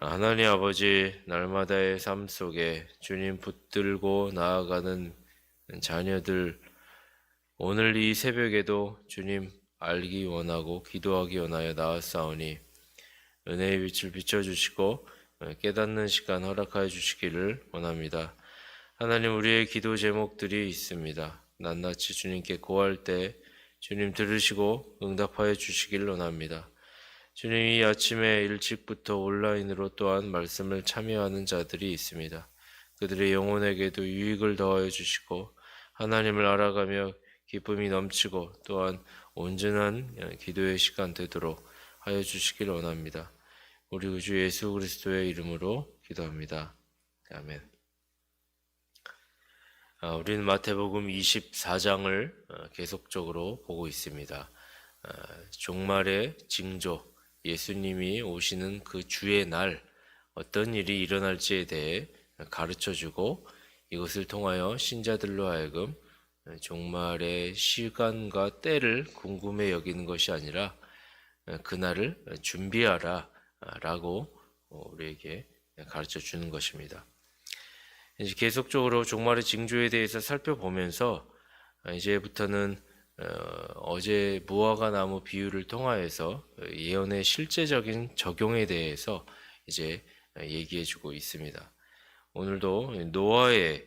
하나님 아버지 날마다의 삶 속에 주님 붙들고 나아가는 자녀들 오늘 이 새벽에도 주님 알기 원하고 기도하기 원하여 나왔사오니 은혜의 빛을 비춰주시고 깨닫는 시간 허락하여 주시기를 원합니다. 하나님 우리의 기도 제목들이 있습니다. 낱낱이 주님께 고할 때 주님 들으시고 응답하여 주시기를 원합니다. 주님 이 아침에 일찍부터 온라인으로 또한 말씀을 참여하는 자들이 있습니다. 그들의 영혼에게도 유익을 더하여 주시고 하나님을 알아가며 기쁨이 넘치고 또한 온전한 기도의 시간 되도록 하여 주시길 원합니다. 우리 구주 예수 그리스도의 이름으로 기도합니다. 아멘. 아, 우리는 마태복음 24장을 계속적으로 보고 있습니다. 아, 종말의 징조, 예수님이 오시는 그 주의 날 어떤 일이 일어날지에 대해 가르쳐 주고 이것을 통하여 신자들로 하여금 종말의 시간과 때를 궁금해 여기는 것이 아니라 그날을 준비하라 라고 우리에게 가르쳐 주는 것입니다. 이제 계속적으로 종말의 징조에 대해서 살펴보면서 이제부터는 어제 무화과 나무 비유를 통하여서 예언의 실제적인 적용에 대해서 이제 얘기해 주고 있습니다. 오늘도 노아의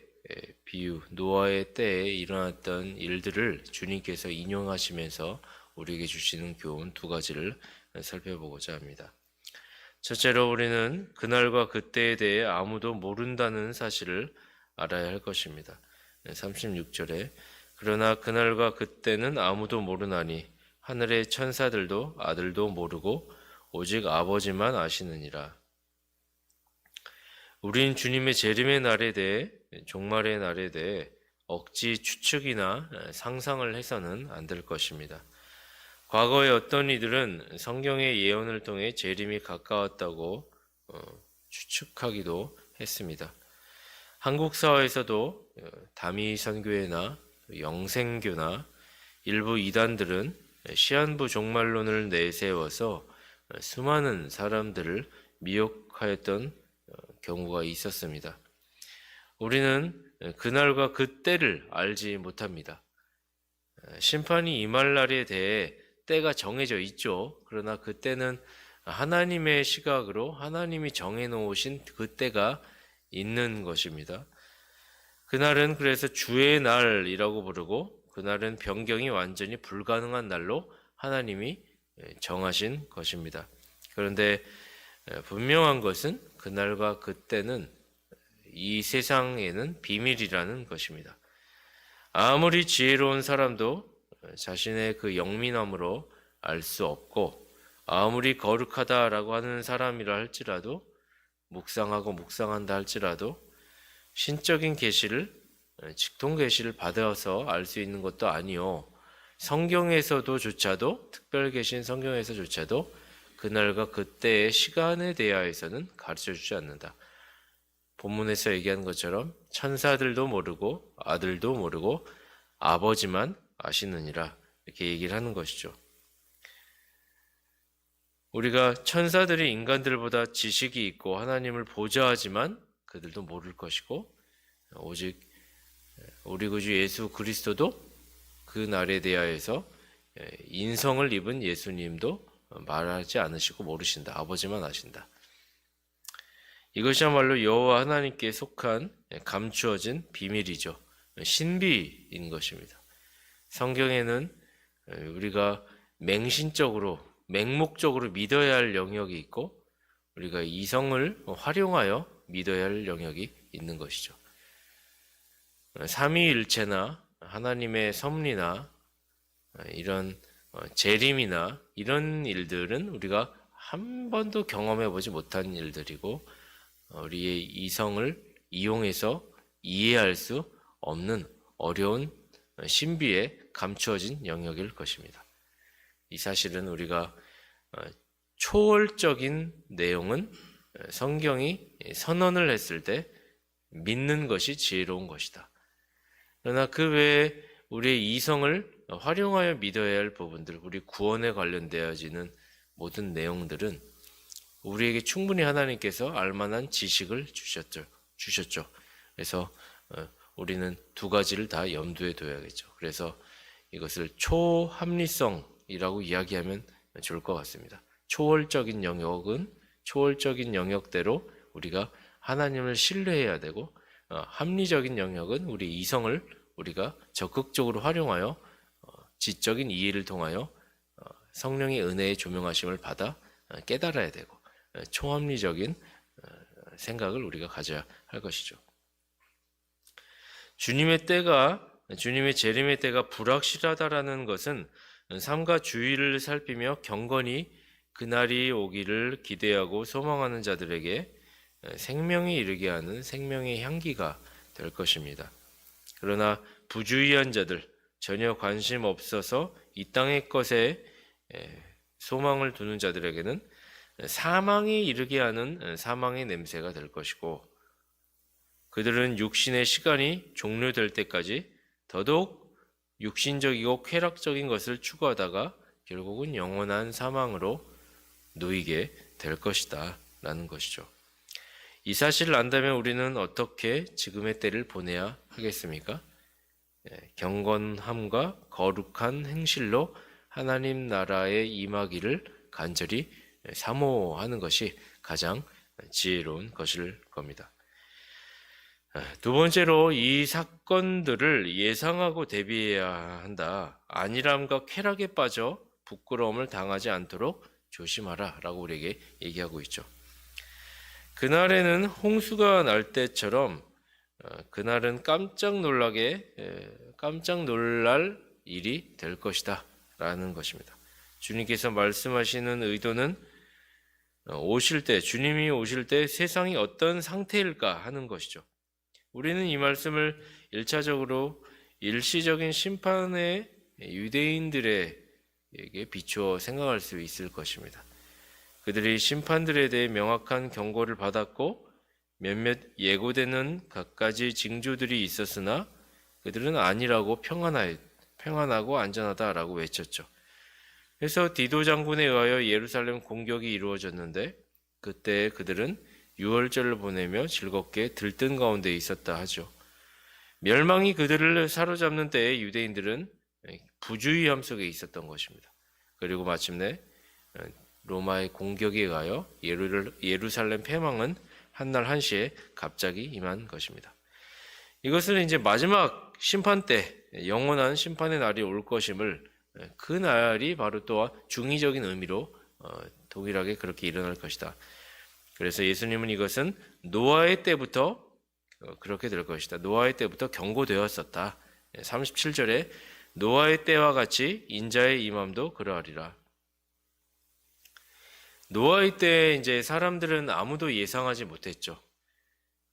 비유, 노아의 때에 일어났던 일들을 주님께서 인용하시면서 우리에게 주시는 교훈 두 가지를 살펴보고자 합니다. 첫째로 우리는 그날과 그때에 대해 아무도 모른다는 사실을 알아야 할 것입니다. 36절에 그러나 그날과 그때는 아무도 모르나니 하늘의 천사들도 아들도 모르고 오직 아버지만 아시느니라. 우린 주님의 재림의 날에 대해 종말의 날에 대해 억지 추측이나 상상을 해서는 안 될 것입니다. 과거의 어떤 이들은 성경의 예언을 통해 재림이 가까웠다고 어, 추측하기도 했습니다. 한국 사회에서도 어, 다미 선교회나 영생교나 일부 이단들은 시한부 종말론을 내세워서 수많은 사람들을 미혹하였던 어, 경우가 있었습니다. 우리는 그날과 그때를 알지 못합니다. 심판이 임할 날에 대해 때가 정해져 있죠. 그러나 그때는 하나님의 시각으로 하나님이 정해 놓으신 그때가 있는 것입니다. 그날은 그래서 주의 날이라고 부르고 그날은 변경이 완전히 불가능한 날로 하나님이 정하신 것입니다. 그런데 분명한 것은 그날과 그때는 이 세상에는 비밀이라는 것입니다. 아무리 지혜로운 사람도 자신의 그 영민함으로 알 수 없고 아무리 거룩하다라고 하는 사람이라 할지라도 묵상하고 묵상한다 할지라도 신적인 계시를 직통 계시를 받아서 알 수 있는 것도 아니요. 성경에서도 조차도 특별 계신 성경에서조차도 그날과 그때의 시간에 대하여서는 가르쳐 주지 않는다. 본문에서 얘기하는 것처럼 천사들도 모르고 아들도 모르고 아버지만 아시느니라 이렇게 얘기를 하는 것이죠. 우리가 천사들이 인간들보다 지식이 있고 하나님을 보좌하지만 그들도 모를 것이고 오직 우리 구주 예수 그리스도도 그 날에 대하여서 인성을 입은 예수님도 말하지 않으시고 모르신다. 아버지만 아신다. 이것이야말로 여호와 하나님께 속한 감추어진 비밀이죠. 신비인 것입니다. 성경에는 우리가 맹신적으로 맹목적으로 믿어야 할 영역이 있고 우리가 이성을 활용하여 믿어야 할 영역이 있는 것이죠. 삼위일체나 하나님의 섭리나 이런 재림이나 이런 일들은 우리가 한 번도 경험해 보지 못한 일들이고 우리의 이성을 이용해서 이해할 수 없는 어려운 신비에 감추어진 영역일 것입니다. 이 사실은 우리가 초월적인 내용은 성경이 선언을 했을 때 믿는 것이 지혜로운 것이다. 그러나 그 외에 우리의 이성을 활용하여 믿어야 할 부분들, 우리 구원에 관련되어지는 모든 내용들은 우리에게 충분히 하나님께서 알만한 지식을 주셨죠. 주셨죠. 그래서 어, 우리는 두 가지를 다 염두에 둬야겠죠. 그래서 이것을 초합리성이라고 이야기하면 좋을 것 같습니다. 초월적인 영역은 초월적인 영역대로 우리가 하나님을 신뢰해야 되고 어, 합리적인 영역은 우리 이성을 우리가 적극적으로 활용하여 어, 지적인 이해를 통하여 어, 성령의 은혜의 조명하심을 받아 어, 깨달아야 되고 어, 초합리적인 어, 생각을 우리가 가져야 할 것이죠. 주님의 때가 주님의 재림의 때가 불확실하다라는 것은 삶과 주의를 살피며 경건히 그날이 오기를 기대하고 소망하는 자들에게 생명이 이르게 하는 생명의 향기가 될 것입니다. 그러나 부주의한 자들, 전혀 관심 없어서 이 땅의 것에 에, 소망을 두는 자들에게는 사망에 이르게 하는 사망의 냄새가 될 것이고 그들은 육신의 시간이 종료될 때까지 더더욱 육신적이고 쾌락적인 것을 추구하다가 결국은 영원한 사망으로 놓이게 될 것이다. 라는 것이죠. 이 사실을 안다면 우리는 어떻게 지금의 때를 보내야 하겠습니까? 예, 경건함과 거룩한 행실로 하나님 나라에 임하기를 간절히 사모하는 것이 가장 지혜로운 것일 겁니다. 아, 두 번째로 이 사건들을 예상하고 대비해야 한다. 안일함과 쾌락에 빠져 부끄러움을 당하지 않도록 조심하라 라고 우리에게 얘기하고 있죠. 그날에는 홍수가 날 때처럼 어, 그날은 깜짝 놀라게 에, 깜짝 놀랄 일이 될 것이다 라는 것입니다. 주님께서 말씀하시는 의도는 어, 오실 때 주님이 오실 때 세상이 어떤 상태일까 하는 것이죠. 우리는 이 말씀을 일차적으로 일시적인 심판의 유대인들 에게 비추어 생각할 수 있을 것입니다. 그들이 심판들에 대해 명확한 경고를 받았고 몇몇 예고되는 갖가지 징조들이 있었으나 그들은 아니라고 평안하, 평안하고 안전하다라고 외쳤죠. 그래서 디도 장군에 의하여 예루살렘 공격이 이루어졌는데 그때 그들은 유월절을 보내며 즐겁게 들뜬 가운데 있었다 하죠. 멸망이 그들을 사로잡는 때에 유대인들은 부주의함 속에 있었던 것입니다. 그리고 마침내 로마의 공격에 의하여 예루살렘 패망은 한날 한시에 갑자기 임한 것입니다. 이것은 이제 마지막 심판 때 영원한 심판의 날이 올 것임을 그 날이 바로 또 중의적인 의미로 어, 동일하게 그렇게 일어날 것이다. 그래서 예수님은 이것은 노아의 때부터 어, 그렇게 될 것이다. 노아의 때부터 경고되었었다. 37절에 노아의 때와 같이 인자의 임함도 그러하리라. 노아의 때 이제 사람들은 아무도 예상하지 못했죠.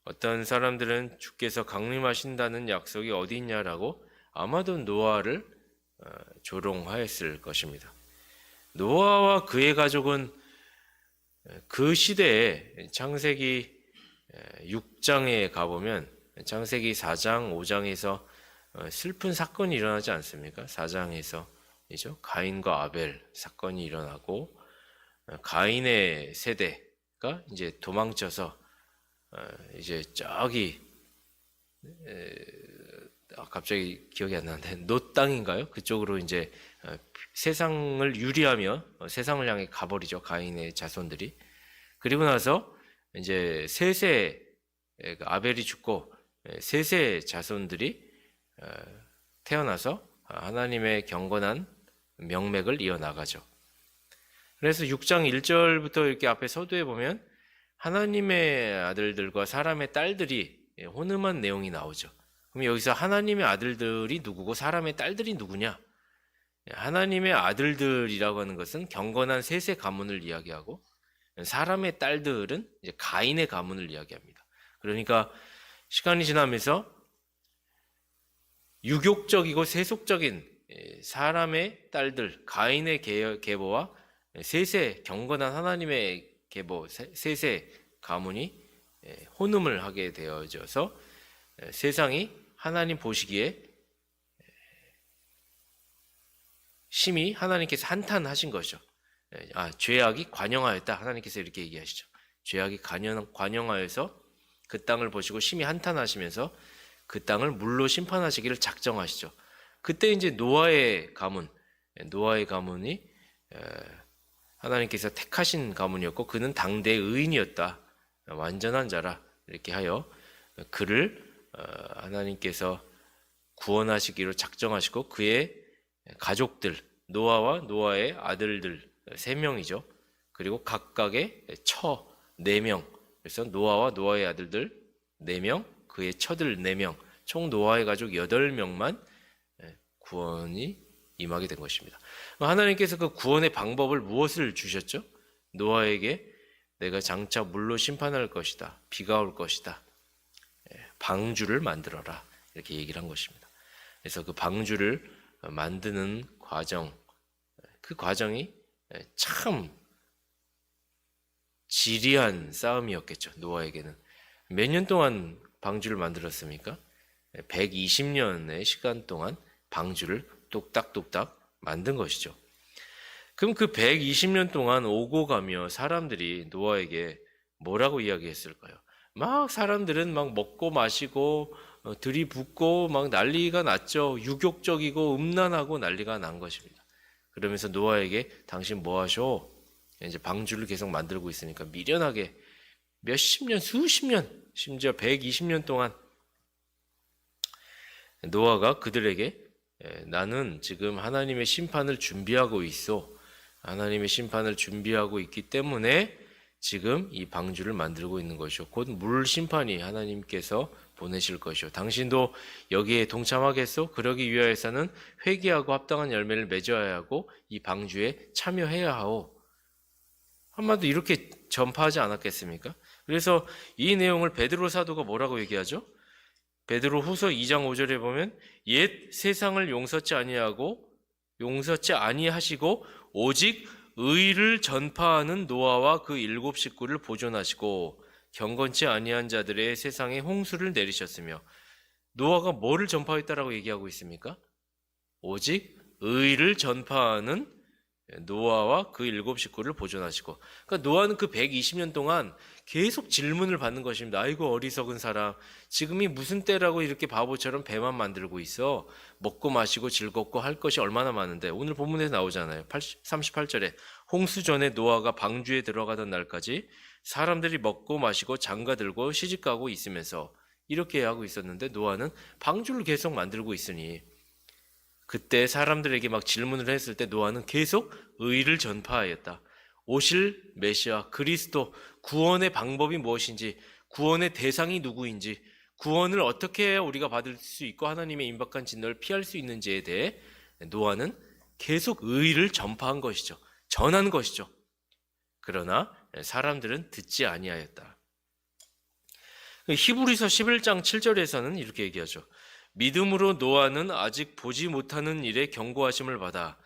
어떤 사람들은 주께서 강림하신다는 약속이 어디 있냐라고 아마도 노아를 어, 조롱하였을 것입니다. 노아와 그의 가족은 그 시대에 창세기 6장에 가보면 창세기 4장, 5장에서 어, 슬픈 사건이 일어나지 않습니까? 4장에서 이죠 가인과 아벨 사건이 일어나고 어, 가인의 세대가 이제 도망쳐서 어, 이제 저기 아, 갑자기 기억이 안 나는데 노 땅인가요? 그쪽으로 이제 어, 세상을 유리하며 세상을 향해 가버리죠 가인의 자손들이 그리고 나서 이제 세세 그 아벨이 죽고 세세 자손들이 태어나서 하나님의 경건한 명맥을 이어나가죠. 그래서 6장 1절부터 이렇게 앞에 서두에 보면 하나님의 아들들과 사람의 딸들이 혼음한 내용이 나오죠. 그럼 여기서 하나님의 아들들이 누구고 사람의 딸들이 누구냐? 하나님의 아들들이라고 하는 것은 경건한 셋의 가문을 이야기하고 사람의 딸들은 이제 가인의 가문을 이야기합니다. 그러니까 시간이 지나면서 유욕적이고 세속적인 사람의 딸들 가인의 계보와 세세 경건한 하나님의 계보 세세 가문이 혼음을 하게 되어져서 세상이 하나님 보시기에 심히 하나님께서 한탄하신 것이죠. 예, 아 죄악이 관영하였다 하나님께서 이렇게 얘기하시죠. 죄악이 관영 관영하여서 그 땅을 보시고 심히 한탄하시면서 그 땅을 물로 심판하시기를 작정하시죠. 그때 이제 노아의 가문, 예, 노아의 가문이 에, 하나님께서 택하신 가문이었고 그는 당대 의인이었다. 완전한 자라 이렇게 하여 그를 어, 하나님께서 구원하시기로 작정하시고 그의 가족들 노아와 노아의 아들들 세 명이죠. 그리고 각각의 처 네 명. 그래서 노아와 노아의 아들들 네 명, 그의 처들 네 명, 총 노아의 가족 여덟 명만 구원이 임하게 된 것입니다. 하나님께서 그 구원의 방법을 무엇을 주셨죠? 노아에게 내가 장차 물로 심판할 것이다. 비가 올 것이다. 예, 방주를 만들어라. 이렇게 얘기를 한 것입니다. 그래서 그 방주를 만드는 과정, 그 과정이 참 지리한 싸움이었겠죠. 노아에게는. 몇 년 동안 방주를 만들었습니까? 120년의 시간 동안 방주를 뚝딱뚝딱 만든 것이죠. 그럼 그 120년 동안 오고 가며 사람들이 노아에게 뭐라고 이야기했을까요? 막 사람들은 막 먹고 마시고 어, 들이붓고 막 난리가 났죠. 유격적이고 음란하고 난리가 난 것입니다. 그러면서 노아에게 당신 뭐 하셔? 이제 방주를 계속 만들고 있으니까 미련하게 몇십 년, 수십 년, 심지어 120년 동안 노아가 그들에게 예, 나는 지금 하나님의 심판을 준비하고 있어. 하나님의 심판을 준비하고 있기 때문에 지금 이 방주를 만들고 있는 것이요. 곧 물 심판이 하나님께서 보내실 것이요. 당신도 여기에 동참하겠소? 그러기 위하여서는 회개하고 합당한 열매를 맺어야 하고 이 방주에 참여해야 하오. 한마디 이렇게 전파하지 않았겠습니까? 그래서 이 내용을 베드로 사도가 뭐라고 얘기하죠? 베드로 후서 2장 5절에 보면 옛 세상을 용서치 아니하고 용서치 아니하시고 오직 의를 전파하는 노아와 그 일곱 식구를 보존하시고 경건치 아니한 자들의 세상에 홍수를 내리셨으며 노아가 뭐를 전파했다라고 얘기하고 있습니까? 오직 의를 전파하는 노아와 그 일곱 식구를 보존하시고 그러니까 노아는 그 120년 동안 계속 질문을 받는 것입니다. 아이고 어리석은 사람 지금이 무슨 때라고 이렇게 바보처럼 배만 만들고 있어 먹고 마시고 즐겁고 할 것이 얼마나 많은데 오늘 본문에 나오잖아요. 38절에 홍수 전에 노아가 방주에 들어가던 날까지 사람들이 먹고 마시고 장가 들고 시집 가고 있으면서 이렇게 하고 있었는데 노아는 방주를 계속 만들고 있으니 그때 사람들에게 막 질문을 했을 때 노아는 계속 의를 전파하였다. 오실 메시아 그리스도 구원의 방법이 무엇인지 구원의 대상이 누구인지 구원을 어떻게 해야 우리가 받을 수 있고 하나님의 임박한 진노를 피할 수 있는지에 대해 노아는 계속 의를 전파한 것이죠. 전한 것이죠. 그러나 사람들은 듣지 아니하였다. 히브리서 11장 7절에서는 이렇게 얘기하죠. 믿음으로 노아는 아직 보지 못하는 일에 경고하심을 받아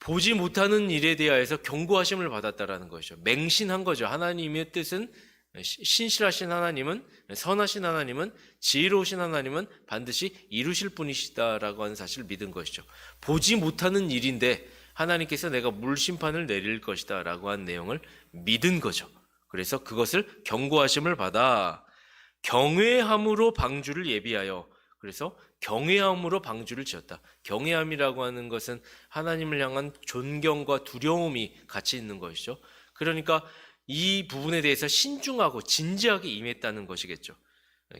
보지 못하는 일에 대하여서 경고하심을 받았다라는 것이죠. 맹신한 거죠. 하나님의 뜻은 신실하신 하나님은 선하신 하나님은 지혜로우신 하나님은 반드시 이루실 분이시다라고 하는 사실을 믿은 것이죠. 보지 못하는 일인데 하나님께서 내가 물 심판을 내릴 것이다라고 한 내용을 믿은 거죠. 그래서 그것을 경고하심을 받아 경외함으로 방주를 예비하여 그래서 경외함으로 방주를 지었다. 경외함이라고 하는 것은 하나님을 향한 존경과 두려움이 같이 있는 것이죠. 그러니까 이 부분에 대해서 신중하고 진지하게 임했다는 것이겠죠.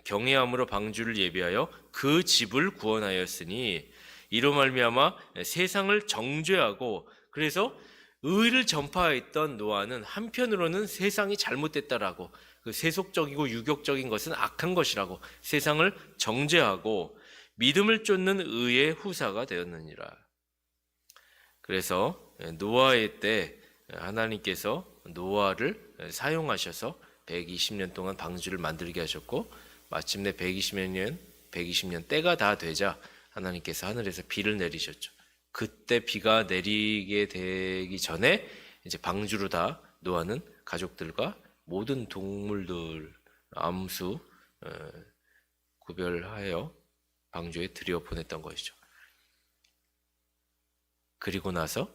경외함으로 방주를 예비하여 그 집을 구원하였으니 이로 말미암아 세상을 정죄하고 그래서 의를 전파했던 노아는 한편으로는 세상이 잘못됐다라고 그 세속적이고 유격적인 것은 악한 것이라고 세상을 정죄하고 믿음을 쫓는 의의 후사가 되었느니라. 그래서 노아의 때 하나님께서 노아를 사용하셔서 120년 동안 방주를 만들게 하셨고 마침내 120년 120년 때가 다 되자 하나님께서 하늘에서 비를 내리셨죠. 그때 비가 내리게 되기 전에 이제 방주로 다 노아는 가족들과 모든 동물들 암수 어, 구별하여 방주에 들여 보냈던 것이죠. 그리고 나서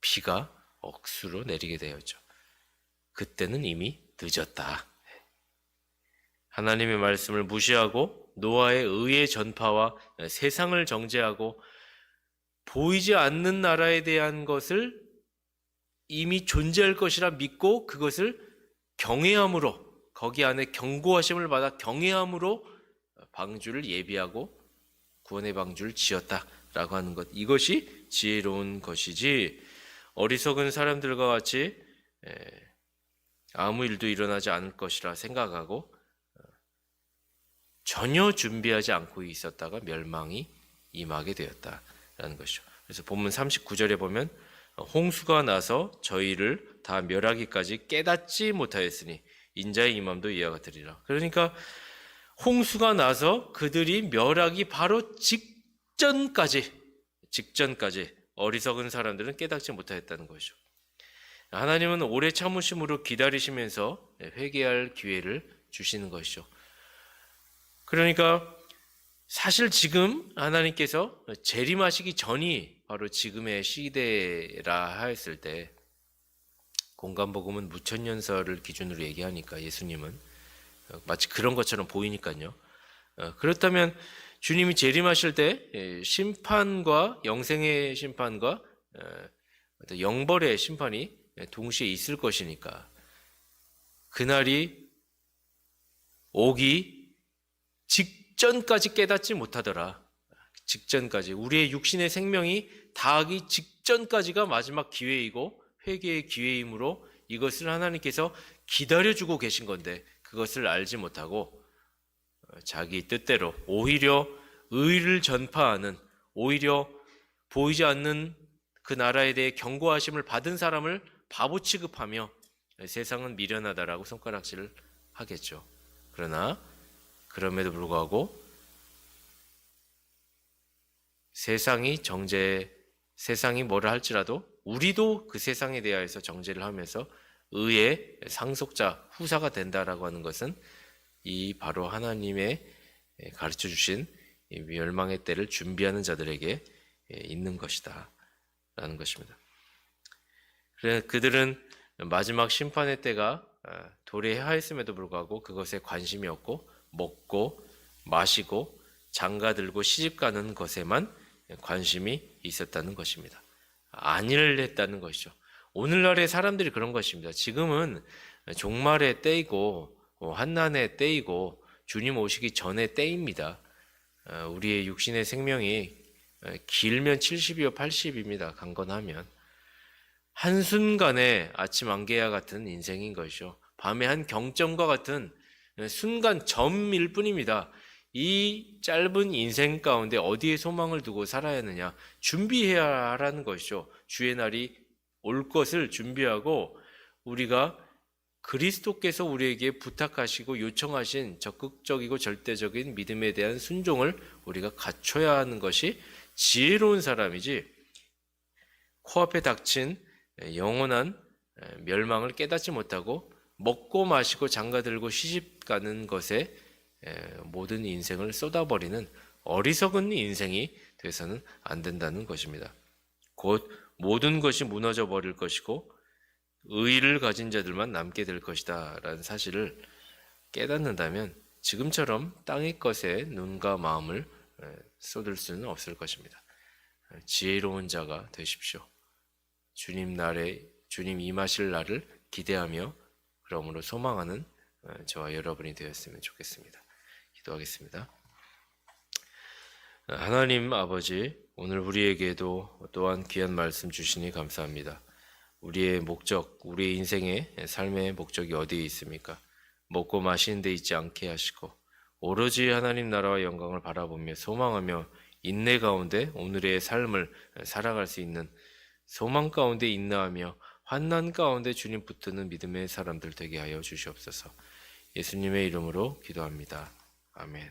비가 억수로 내리게 되었죠. 그때는 이미 늦었다. 하나님의 말씀을 무시하고 노아의 의의 전파와 세상을 정죄하고 보이지 않는 나라에 대한 것을 이미 존재할 것이라 믿고 그것을 경외함으로 거기 안에 경고하심을 받아 경외함으로 방주를 예비하고 구원의 방주를 지었다라고 하는 것 이것이 지혜로운 것이지 어리석은 사람들과 같이 에, 아무 일도 일어나지 않을 것이라 생각하고 어, 전혀 준비하지 않고 있었다가 멸망이 임하게 되었다라는 것이죠. 그래서 본문 39절에 보면 어, 홍수가 나서 저희를 다 멸하기까지 깨닫지 못하였으니 인자의 임함도 이와 같으리라. 그러니까 홍수가 나서 그들이 멸하기 바로 직전까지 직전까지 어리석은 사람들은 깨닫지 못하였다는 것이죠. 하나님은 오래 참으심으로 기다리시면서 회개할 기회를 주시는 것이죠. 그러니까 사실 지금 하나님께서 재림하시기 전이 바로 지금의 시대라 하였을 때 공간복음은 무천년설을 기준으로 얘기하니까 예수님은 마치 그런 것처럼 보이니까요. 어, 그렇다면 주님이 재림하실 때 예, 심판과 영생의 심판과 어, 영벌의 심판이 동시에 있을 것이니까 그날이 오기 직전까지 깨닫지 못하더라. 직전까지 우리의 육신의 생명이 다하기 직전까지가 마지막 기회이고 회개의 기회이므로 이것을 하나님께서 기다려주고 계신 건데 그것을 알지 못하고 어, 자기 뜻대로 오히려 의를 전파하는 오히려 보이지 않는 그 나라에 대해 경고하심을 받은 사람을 바보 취급하며 세상은 미련하다라고 손가락질을 하겠죠. 그러나 그럼에도 불구하고 세상이 정죄 세상이 뭐라 할지라도 우리도 그 세상에 대하여서 정죄를 하면서 의의 상속자 후사가 된다라고 하는 것은 이 바로 하나님의 가르쳐 주신 멸망의 때를 준비하는 자들에게 있는 것이다 라는 것입니다. 그래 그들은 마지막 심판의 때가 아, 도래하였음에도 불구하고 그것에 관심이 없고 먹고 마시고 장가 들고 시집 가는 것에만 관심이 있었다는 것입니다. 안일을 했다는 것이죠. 오늘날의 사람들이 그런 것입니다. 지금은 종말의 때이고 어, 환난의 때이고 주님 오시기 전의 때입니다. 어, 우리의 육신의 생명이 어, 길면 70이요 80입니다. 강건하면 한순간의 아침 안개와 같은 인생인 것이죠. 밤의 한 경점과 같은 순간 점일 뿐입니다. 이 짧은 인생 가운데 어디에 소망을 두고 살아야 하느냐? 준비해야 하라는 것이죠. 주의 날이 올 것을 준비하고 우리가 그리스도께서 우리에게 부탁하시고 요청하신 적극적이고 절대적인 믿음에 대한 순종을 우리가 갖춰야 하는 것이 지혜로운 사람이지 코앞에 닥친 영원한 멸망을 깨닫지 못하고 먹고 마시고 장가들고 시집 가는 것에 모든 인생을 쏟아버리는 어리석은 인생이 돼서는 안 된다는 것입니다. 곧 모든 것이 무너져 버릴 것이고 의를 가진 자들만 남게 될 것이다 라는 사실을 깨닫는다면 지금처럼 땅의 것에 눈과 마음을 쏟을 수는 없을 것입니다. 지혜로운 자가 되십시오. 주님 날에 주님 임하실 날을 기대하며 그러므로 소망하는 저와 여러분이 되었으면 좋겠습니다. 기도하겠습니다. 하나님 아버지, 오늘 우리에게도 또한 귀한 말씀 주시니 감사합니다. 우리의 목적, 우리의 인생의 삶의 목적이 어디에 있습니까? 먹고 마시는 데 있지 않게 하시고 오로지 하나님 나라와 영광을 바라보며 소망하며 인내 가운데 오늘의 삶을 살아갈 수 있는 소망 가운데 인내하며 환난 가운데 주님 붙드는 믿음의 사람들 되게 하여 주시옵소서. 예수님의 이름으로 기도합니다. 아멘.